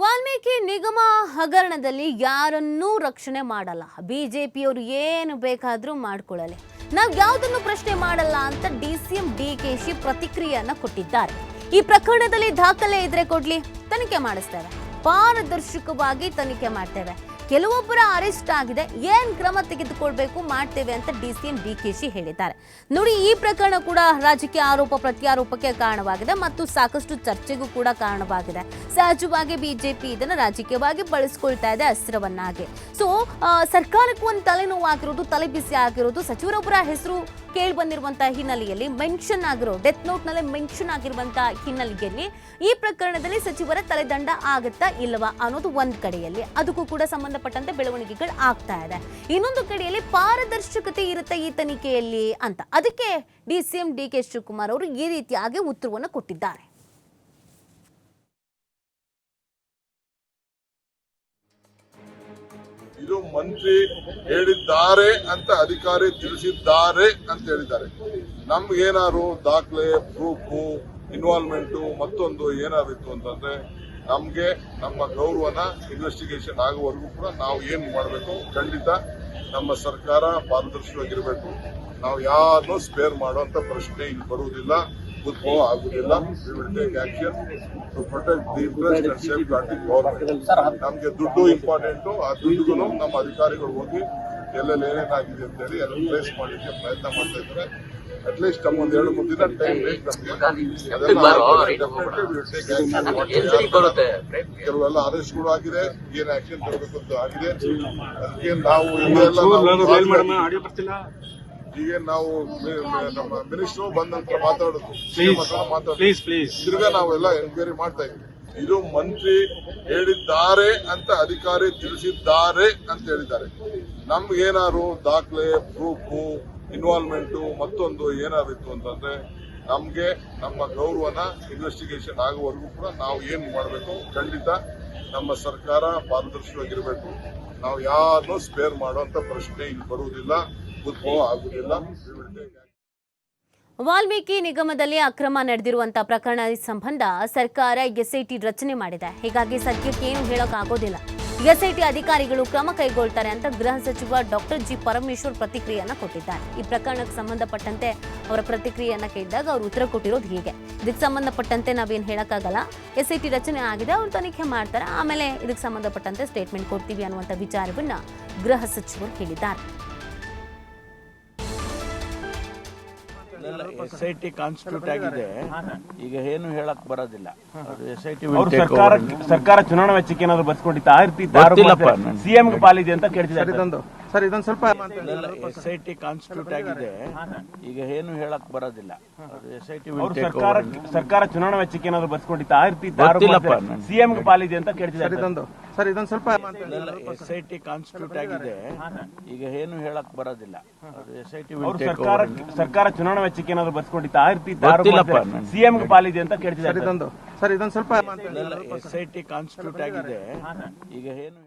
ವಾಲ್ಮೀಕಿ ನಿಗಮ ಹಗರಣದಲ್ಲಿ ಯಾರನ್ನೂ ರಕ್ಷಣೆ ಮಾಡಲ್ಲ. ಬಿಜೆಪಿಯವರು ಏನು ಬೇಕಾದರೂ ಮಾಡ್ಕೊಳ್ಳಲಿ. ನಾವು ಯಾವುದನ್ನು ಪ್ರಶ್ನೆ ಮಾಡಲ್ಲ ಅಂತ D C M, D K Shi ಪ್ರತಿಕ್ರಿಯೆಯನ್ನ ಕೊಟ್ಟಿದ್ದಾರೆ. ಈ ಪ್ರಕರಣದಲ್ಲಿ ದಾಖಲೆ ಇದ್ರೆ ಕೊಡ್ಲಿ, ತನಿಖೆ ಮಾಡಿಸ್ತೇವೆ. ಪಾರದರ್ಶಕವಾಗಿ ತನಿಖೆ ಮಾಡ್ತೇವೆ. ಕೆಲವೊಬ್ಬರ ಅರೆಸ್ಟ್ ಆಗಿದೆ. ಏನ್ ಕ್ರಮ ತೆಗೆದುಕೊಳ್ಬೇಕು ಮಾಡ್ತೇವೆ ಅಂತ D C M D K Shi ಹೇಳಿದ್ದಾರೆ. ನೋಡಿ, ಈ ಪ್ರಕರಣ ಕೂಡ ರಾಜಕೀಯ ಆರೋಪ ಪ್ರತ್ಯಾರೋಪಕ್ಕೆ ಕಾರಣವಾಗಿದೆ ಮತ್ತು ಸಾಕಷ್ಟು ಚರ್ಚೆಗೂ ಕೂಡ ಕಾರಣವಾಗಿದೆ. ಸಹಜವಾಗಿ ಬಿಜೆಪಿ ಇದನ್ನು ರಾಜಕೀಯವಾಗಿ ಬಳಸ್ಕೊಳ್ತಾ ಇದೆ ಅಸ್ತ್ರವನ್ನಾಗಿ. ಸೊ ಸರ್ಕಾರಕ್ಕೂ ಒಂದು ತಲೆನೋವು ಆಗಿರೋದು, ತಲೆ ಬಿಸಿ ಆಗಿರೋದು, ಸಚಿವರೊಬ್ಬರ ಹೆಸರು ಕೇಳಿ ಬಂದಿರುವಂತಹ ಹಿನ್ನೆಲೆಯಲ್ಲಿ ಮೆನ್ಷನ್ ಆಗಿರೋ, ಡೆತ್ ನೋಟ್ನಲ್ಲಿ ಮೆನ್ಷನ್ ಆಗಿರುವಂತಹ ಹಿನ್ನೆಲೆಯಲ್ಲಿ ಈ ಪ್ರಕರಣದಲ್ಲಿ ಸಚಿವರ ತಲೆದಂಡ ಆಗುತ್ತಾ ಇಲ್ಲವಾ ಅನ್ನೋದು ಒಂದ್ ಕಡೆಯಲ್ಲಿ. ಅದಕ್ಕೂ ಕೂಡ ಸಂಬಂಧಪಟ್ಟಂತೆ ಬೆಳವಣಿಗೆಗಳು ಆಗ್ತಾ ಇದೆ. ಇನ್ನೊಂದು ಕಡೆಯಲ್ಲಿ ಪಾರದರ್ಶಕತೆ ಇರುತ್ತೆ ಈ ತನಿಖೆಯಲ್ಲಿ ಅಂತ. ಅದಕ್ಕೆ D C M D K Shivakumar ಅವರು ಈ ರೀತಿಯಾಗಿ ಉತ್ತರವನ್ನು ಕೊಟ್ಟಿದ್ದಾರೆ. ಇದು ಮಂತ್ರಿ ಹೇಳಿದ್ದಾರೆ ಅಂತ ಅಧಿಕಾರಿ ತಿಳಿಸಿದ್ದಾರೆ ಅಂತ ಹೇಳಿದ್ದಾರೆ. ನಮ್ಗೇನಾದ್ರು ದಾಖಲೆ ಪ್ರೂಫು ಇನ್ವಾಲ್ವ್ಮೆಂಟ್ ಮತ್ತೊಂದು ಏನಾದ್ರು ಇತ್ತು ಅಂತಂದ್ರೆ ನಮ್ಗೆ ನಮ್ಮ ಗೌರವನ ಇನ್ವೆಸ್ಟಿಗೇಷನ್ ಆಗುವವರೆಗೂ ಕೂಡ ನಾವು ಏನು ಮಾಡಬೇಕು, ಖಂಡಿತ ನಮ್ಮ ಸರ್ಕಾರ ಪಾರದರ್ಶಕವಾಗಿರಬೇಕು. ನಾವು ಯಾರನ್ನೂ ಸ್ಪೇರ್ ಮಾಡುವಂತ ಪ್ರಶ್ನೆ ಇಲ್ಲಿ ಬರುವುದಿಲ್ಲ, ಉದ್ಭವ and safeguard the ನಮ್ಗೆ ದುಡ್ಡು ಇಂಪಾರ್ಟೆಂಟ್ ಆ ದುಡ್ಡುಗೂ ನಮ್ಮ ಅಧಿಕಾರಿಗಳು ಹೋಗಿ ಎಲ್ಲೆಲ್ಲಿ ಏನೇನಾಗಿದೆ ಅಂತ ಹೇಳಿ ಎಲ್ಲ ಟ್ರೇಸ್ ಮಾಡಲಿಕ್ಕೆ ಪ್ರಯತ್ನ ಮಾಡ್ತಾ ಇದ್ದಾರೆ. ಅಟ್ಲೀಸ್ಟ್ ತಮ್ಮ ಒಂದು ಎರಡು ಮೂರು ದಿನ ಟೈಮ್ ಬೇಕು ನಮ್ಗೆ. ಕೆಲವೆಲ್ಲ ಆದೇಶಗಳು ಆಗಿದೆ ಏನ್ ಆಕ್ಷನ್ ತರಬೇಕು ಅಂತ ಆಗಿದೆ. ಅದಕ್ಕೆ ನಾವು ಈಗ ನಾವು ನಮ್ಮ ಮಿನಿಸ್ಟ್ರು ಬಂದ ನಂತರ ಮಾತಾಡೋದು. ಮಾತಾಡೋದು. ನಾವೆಲ್ಲ ಎನ್ಕ್ವೈರಿ ಮಾಡ್ತಾ ಇದ್ವಿ ಇದು ಮಂತ್ರಿ ಹೇಳಿದ್ದಾರೆ ಅಂತ ಅಧಿಕಾರಿ ತಿಳಿಸಿದ್ದಾರೆ ಅಂತ ಹೇಳಿದ್ದಾರೆ. ನಮ್ಗೇನಾದ್ರು ದಾಖಲೆ ಪ್ರೂಫು ಇನ್ವಾಲ್ವ್ಮೆಂಟ್ ಮತ್ತೊಂದು ಏನಾದ್ರು ಇತ್ತು ಅಂತಂದ್ರೆ ನಮಗೆ ನಮ್ಮ ಗೌರವನ ಇನ್ವೆಸ್ಟಿಗೇಷನ್ ಆಗುವವರೆಗೂ ಕೂಡ ನಾವು ಏನು ಮಾಡಬೇಕು? ಖಂಡಿತ ನಮ್ಮ ಸರ್ಕಾರ ಪಾರದರ್ಶಕವಾಗಿರಬೇಕು. ನಾವು ಯಾರನ್ನೂ ಸ್ಪೇರ್ ಮಾಡುವಂತ ಪ್ರಶ್ನೆ ಇಲ್ಲಿ ಬರುವುದಿಲ್ಲ, ಉದ್ಭವ action. ವಾಲ್ಮೀಕಿ ನಿಗಮದಲ್ಲಿ ಅಕ್ರಮ ನಡೆದಿರುವಂತಹ ಪ್ರಕರಣ ಸಂಬಂಧ ಸರ್ಕಾರ ಎಸ್ಐಟಿ ರಚನೆ ಮಾಡಿದೆ. ಹೀಗಾಗಿ ಸದ್ಯಕ್ಕೆ ಏನು ಹೇಳೋಕ್ಕಾಗೋದಿಲ್ಲ. ಎಸ್ಐಟಿ ಅಧಿಕಾರಿಗಳು ಕ್ರಮ ಕೈಗೊಳ್ತಾರೆ ಅಂತ ಗೃಹ ಸಚಿವ ಡಾಕ್ಟರ್ ಜಿ ಪರಮೇಶ್ವರ್ ಪ್ರತಿಕ್ರಿಯೆಯನ್ನ ಕೊಟ್ಟಿದ್ದಾರೆ. ಈ ಪ್ರಕರಣಕ್ಕೆ ಸಂಬಂಧಪಟ್ಟಂತೆ ಅವರ ಪ್ರತಿಕ್ರಿಯೆಯನ್ನ ಕೇಳಿದಾಗ ಅವರು ಉತ್ತರ ಕೊಟ್ಟಿರೋದು ಹೀಗೆ. ಇದಕ್ಕೆ ಸಂಬಂಧಪಟ್ಟಂತೆ ನಾವೇನು ಹೇಳಕ್ಕಾಗಲ್ಲ. ಎಸ್ಐಟಿ ರಚನೆ ಆಗಿದೆ, ಅವರು ತನಿಖೆ ಮಾಡ್ತಾರೆ. ಆಮೇಲೆ ಇದಕ್ಕೆ ಸಂಬಂಧಪಟ್ಟಂತೆ ಸ್ಟೇಟ್ಮೆಂಟ್ ಕೊಡ್ತೀವಿ ಅನ್ನುವಂಥ ವಿಚಾರವನ್ನ ಗೃಹ ಸಚಿವರು ಹೇಳಿದ್ದಾರೆ. ಎಸ್ ಐ ಟಿ ಕಾನ್ಸ್ಟಿಟ್ಯೂಟ್ ಆಗಿದೆ. ಈಗ ಏನು ಹೇಳಕ್ ಬರೋದಿಲ್ಲ. ಅದು ಎಸ್ ಐ ಟಿ ಅವ್ರು ಸರ್ಕಾರ ಸರ್ಕಾರ ಚುನಾವಣಾ ವೆಚ್ಚಕ್ಕೆ ಏನಾದ್ರು ಬಸ್ಕೊಂಡಿತ್ತು ಆ ರೀತಿ. ಸಿಎಂ ಪಾಲಿದೆ ಅಂತ ಕೇಳ್ತಿದ್ದಾರೆ. ಸರ್ ಇದೊಂದು ಸ್ವಲ್ಪ ಎಸ್ ಐ ಟಿ ಕಾನ್ಸ್ಟಿಟ್ಯೂಟ್ ಆಗಿದೆ. ಈಗ ಏನು ಹೇಳಕ್ ಬರೋದಿಲ್ಲ. ಎಸ್ ಐ ಟಿ ಸರ್ಕಾರ ಸರ್ಕಾರ ಚುನಾವಣಾ ವೆಚ್ಚಕ್ಕೆ ಏನಾದ್ರು ಬರ್ಸ್ಕೊಂಡಿತ್ತು? ಆ ರೀತಿ. ಸಿಎಂ ಪಾಲಿದೆ ಅಂತ ಕೇಳ್ತಿದ್ದಾರೆ ಇದೊಂದು ಸರ್ ಇದೊಂದು ಸ್ವಲ್ಪ ಎಸ್ ಐ ಟಿ ಕಾನ್ಸ್ಟಿಟ್ಯೂಟ್ ಆಗಿದೆ. ಈಗ ಏನು ಹೇಳಕ್ ಬರೋದಿಲ್ಲ. ಎಸ್ ಐ ಟಿ ಅವ್ರು ಸರ್ಕಾರ ಸರ್ಕಾರ ಚುನಾವಣಾ ವೆಚ್ಚಕ್ಕೆ ಏನಾದ್ರು ಬರ್ಸ್ಕೊಂಡಿತ್ತು? ಆ ರೀತಿ. ಸಿಎಂ ಪಾಲಿದೆ ಅಂತ ಕೇಳ್ತಿದ್ದಾರೆ ಇದೊಂದು ಸರ್ ಇದೊಂದು ಸ್ವಲ್ಪ ಎಸ್ ಐ ಟಿ ಕಾನ್ಸ್ಟಿಟ್ಯೂಟ್ ಆಗಿದೆ. ಈಗ ಏನು